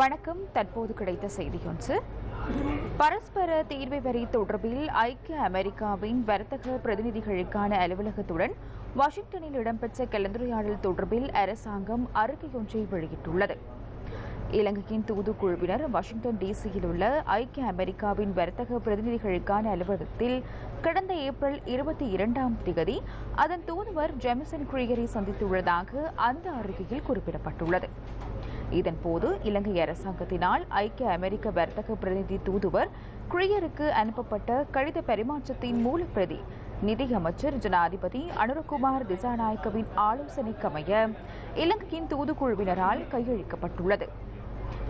வணக்கம். தற்போது கிடைத்த செய்தியொன்று பரஸ்பர தீர்வை வரி தொடர்பில் ஐக்கிய அமெரிக்காவின் வர்த்தக பிரதிநிதிகளுக்கான அலுவலகத்துடன் வாஷிங்டனில் இடம்பெற்ற கலந்துரையாடல் தொடர்பில் அரசாங்கம் அறிக்கையொன்றை வெளியிட்டுள்ளது. இலங்கையின் தூதுக்குழுவினர் வாஷிங்டன் டிசியில் உள்ள ஐக்கிய அமெரிக்காவின் வர்த்தக பிரதிநிதிகளுக்கான அலுவலகத்தில் கடந்த ஏப்ரல் இருபத்தி இரண்டாம் தேதி அதன் தூதுவர் ஜெமிசன் குரியரை சந்தித்துள்ளதாக அந்த அறிக்கையில் குறிப்பிடப்பட்டுள்ளது. இதன்போது இலங்கை அரசாங்கத்தினால் ஐக்கிய அமெரிக்க வர்த்தக பிரதிநிதி தூதுவர் குரியருக்கு அனுப்பப்பட்ட கடித பரிமாற்றத்தின் மூலப்பிரதி. நிதியமைச்சர் ஜனாதிபதி அனுரகுமார் திசாநாயக்கவின் ஆலோசனைக்கமைய இலங்கையின் தூதுக்குழுவினரால் கையளிக்கப்பட்டுள்ளது.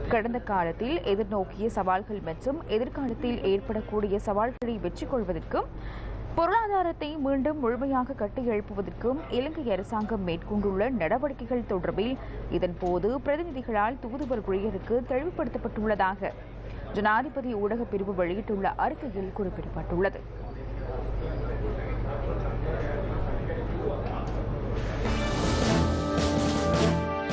கடந்த காலத்தில் எதிர்நோக்கிய சவால்கள் மற்றும் எதிர்காலத்தில் ஏற்படக்கூடிய சவால்களை வெற்றி கொள்வதற்கும் பொருளாதாரத்தை மீண்டும் முழுமையாக கட்டியெழுப்புவதற்கும் இலங்கை அரசாங்கம் மேற்கொண்டுள்ள நடவடிக்கைகள் தொடர்பில் இதன்போது பிரதிநிதிகளால் தூதுவர் குழியருக்கு தெளிவுபடுத்தப்பட்டுள்ளதாக ஜனாதிபதி ஊடகப் பிரிவு வெளியிட்டுள்ள அறிக்கையில் குறிப்பிடப்பட்டுள்ளது.